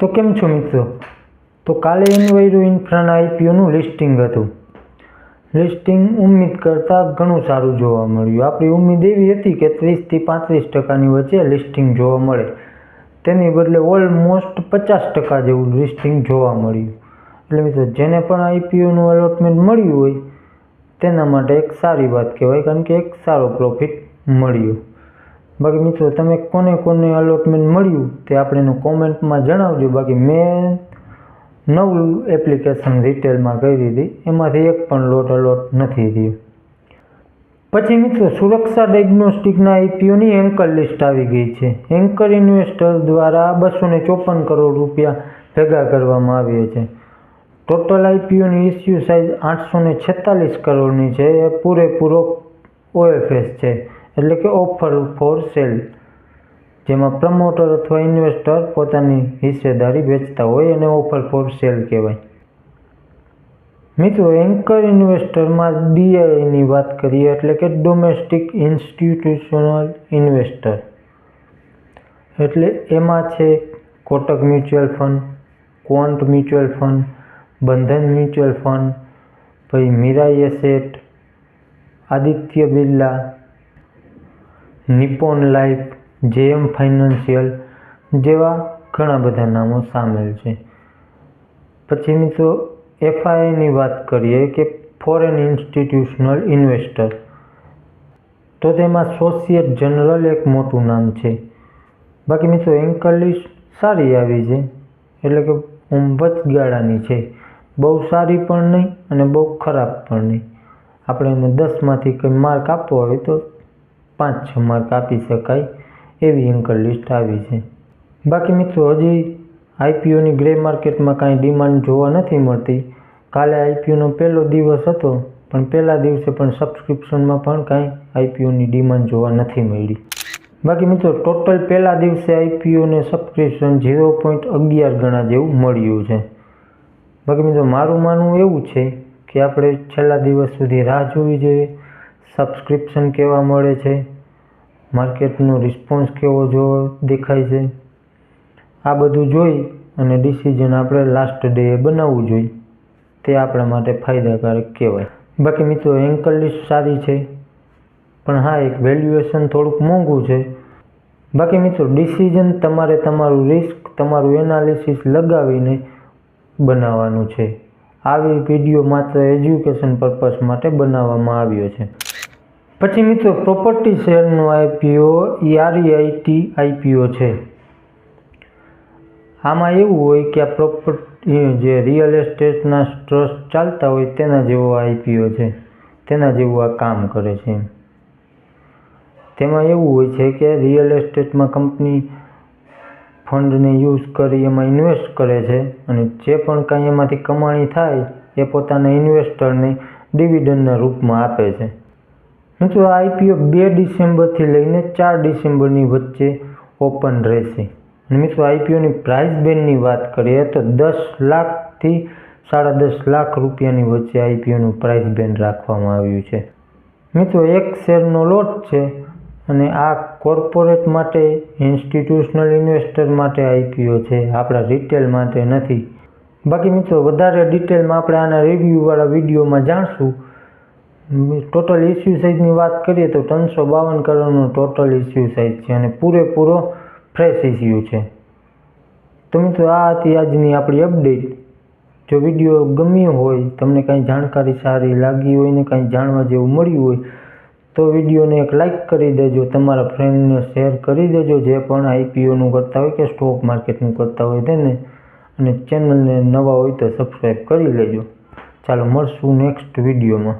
તો કેમ છો મિત્રો? તો કાલે ઇન્વાયરો ઇન્ફ્રાના આઈપીઓનું લિસ્ટિંગ હતું. લિસ્ટિંગ ઉમ્મીદ કરતાં ઘણું સારું જોવા મળ્યું. આપણી ઉમ્મીદ એવી હતી કે ત્રીસથી પાંત્રીસ ટકાની વચ્ચે લિસ્ટિંગ જોવા મળે. તેની બદલે ઓલમોસ્ટ પચાસ ટકા જેવું લિસ્ટિંગ જોવા મળ્યું. એટલે મિત્રો, જેને પણ આઈપીઓનું અલોટમેન્ટ મળ્યું હોય, તેના માટે એક સારી વાત કહેવાય, કારણ કે એક સારો પ્રોફિટ મળ્યો. બાકી મિત્રો તમે કોને કોને અલોટમેન્ટ મળ્યું તે આપણે એનું કોમેન્ટમાં જણાવજો. બાકી મેં નવું એપ્લિકેશન રિટેલમાં કરી હતી, એમાંથી એક પણ લોટ અલોટ નથી થયો. પછી મિત્રો, સુરક્ષા ડાયગ્નોસ્ટિકના આઈપીઓની એન્કર લિસ્ટ આવી ગઈ છે. એન્કર ઇન્વેસ્ટર દ્વારા બસો ચોપન કરોડ રૂપિયા ભેગા કરવામાં આવ્યા છે. ટોટલ આઈપીઓની ઇસ્યુ સાઇઝ આઠસો છેતાલીસ કરોડની છે. એ પૂરેપૂરો ઓએફએસ છે. એટલે કે ઓફર ફોર સેલ જેમાં પ્રમોટર અથવા ઇન્વેસ્ટર પોતાની હિસ્સેદારી વેચતા હોય એને ઓફર ફોર સેલ કહેવાય. મિત્રો એન્કર ઇન્વેસ્ટરમાં ડીઆઈની વાત કરીએ એટલે કે ડોમેસ્ટિક ઇન્સ્ટિટ્યુશનલ ઇન્વેસ્ટર એટલે એમાં છે Kotak mutual fund, Quant mutual fund, Bandhan mutual fund, પછી Mirae Asset, Aditya Birla Nippon Life, JM financial જેવા ઘણા બધા નામો સામેલ છે. પછી મિત્રો એફઆઈની વાત કરીએ કે ફોરેન ઇન્સ્ટિટ્યુશનલ ઇન્વેસ્ટર. તો તેમાં સોશિયેટ જનરલ એક મોટું નામ છે. બાકી મિત્રો, એન્કર લિસ્ટ સારી આવી છે. એટલે કે આમ વચગાળાની છે. બહુ સારી પણ નહીં અને બહુ ખરાબ પણ નહીં. આપણે એને દસમાંથી કંઈ માર્ક આપવો હોય તો પાંચ, છ માર્ક આપી શકાય એવી એન્કર લિસ્ટ આવી છે. બાકી મિત્રો, હજી આઈપીઓની ગ્રે માર્કેટમાં કાંઈ ડિમાન્ડ જોવા નથી મળતી. કાલે આઈપીઓનો પહેલો દિવસ હતો, પણ પહેલા દિવસે પણ સબસ્ક્રિપ્શનમાં પણ કાંઈ આઈપીઓની ડિમાન્ડ જોવા નથી મળી. બાકી મિત્રો, ટોટલ પહેલા દિવસે આઈપીઓને સબસ્ક્રિપ્શન ઝીરો પોઈન્ટ અગિયાર ગણા જેવું મળ્યું છે. બાકી મિત્રો, મારું માનવું એવું છે કે આપણે છેલ્લા દિવસ સુધી રાહ જોવી જોઈએ. સબસ્ક્રિપ્શન કેવા મળે છે? માર્કેટનો રિસ્પોન્સ કેવો જો દેખાય છે? આ બધું જોઈ અને ડિસિઝન આપણે લાસ્ટ ડેએ બનાવવું જોઈએ. તે આપણા માટે ફાયદાકારક કહેવાય. બાકી મિત્રો એન્કર લિસ્ટ સારી છે, પણ હા, એક વેલ્યુએશન થોડુંક મોંઘું છે. બાકી મિત્રો ડિસિઝન તમારે તમારું રિસ્ક તમારું એનાલિસિસ લગાવીને બનાવવાનું છે. આવી વીડિયો માત્ર એજ્યુકેશન પર્પઝ માટે બનાવવામાં આવ્યો છે. પછી મિત્રો પ્રોપર્ટી શેરનો આઈપીઓ આરઈઆઈટી આઈપીઓ છે. આમાં એવું હોય કે આ પ્રોપર્ટી જે રિયલ એસ્ટેટના ટ્રસ્ટ ચાલતા હોય, તેના જેવો આઈપીઓ છે. તેના જેવું આ કામ કરે છે તેમાં એવું હોય છે કે રિયલ એસ્ટેટમાં કંપની ફંડને યુઝ કરી, એમાં ઇન્વેસ્ટ કરે છે અને જે પણ કાંઈ એમાંથી કમાણી થાય, એ પોતાના ઇન્વેસ્ટરને ડિવિડન્ડના રૂપમાં આપે છે. મિત્રો આઈપીઓ બે ડિસેમ્બરથી લઈને ચાર ડિસેમ્બરની વચ્ચે ઓપન રહેશે. મિત્રો આઈપીઓની પ્રાઇસ બેન્ડની વાત કરીએ તો દસ લાખથી સાડા દસ લાખ રૂપિયાની વચ્ચે આઈપીઓનું પ્રાઇસ બેન્ડ રાખવામાં આવ્યું છે. મિત્રો, એક શેરનો લોટ છે અને આ કોર્પોરેટ માટે ઇન્સ્ટિટ્યુશનલ ઇન્વેસ્ટર માટે આઈપીઓ છે. આપણા રિટેલ માટે નથી. બાકી મિત્રો, વધારે ડિટેલમાં આપણે આના રિવ્યૂવાળા વિડીયોમાં જાણશું. ટોટલ ઇસ્યુ સાઇઝની વાત કરીએ તો ત્રણસો બાવન કરોડનો ટોટલ ઇસ્યુ સાઇઝ છે અને પૂરેપૂરો ફ્રેશ ઇસ્યુ છે. તો મિત્રો આ હતી આજની આપણી અપડેટ જો વીડિયો ગમ્યો હોય, તમને કાંઈ જાણકારી સારી લાગી હોય ને કાંઈ જાણવા જેવું મળ્યું હોય, તો વિડીયોને એક લાઇક કરી દેજો, તમારા ફ્રેન્ડને શેર કરી દેજો, જે પણ આઈપીઓનું કરતા હોય કે સ્ટોક માર્કેટનું કરતા હોય તેને, અને ચેનલને નવા હોય તો સબસ્ક્રાઈબ કરી લેજો. ચાલો મળશું નેક્સ્ટ વિડીયોમાં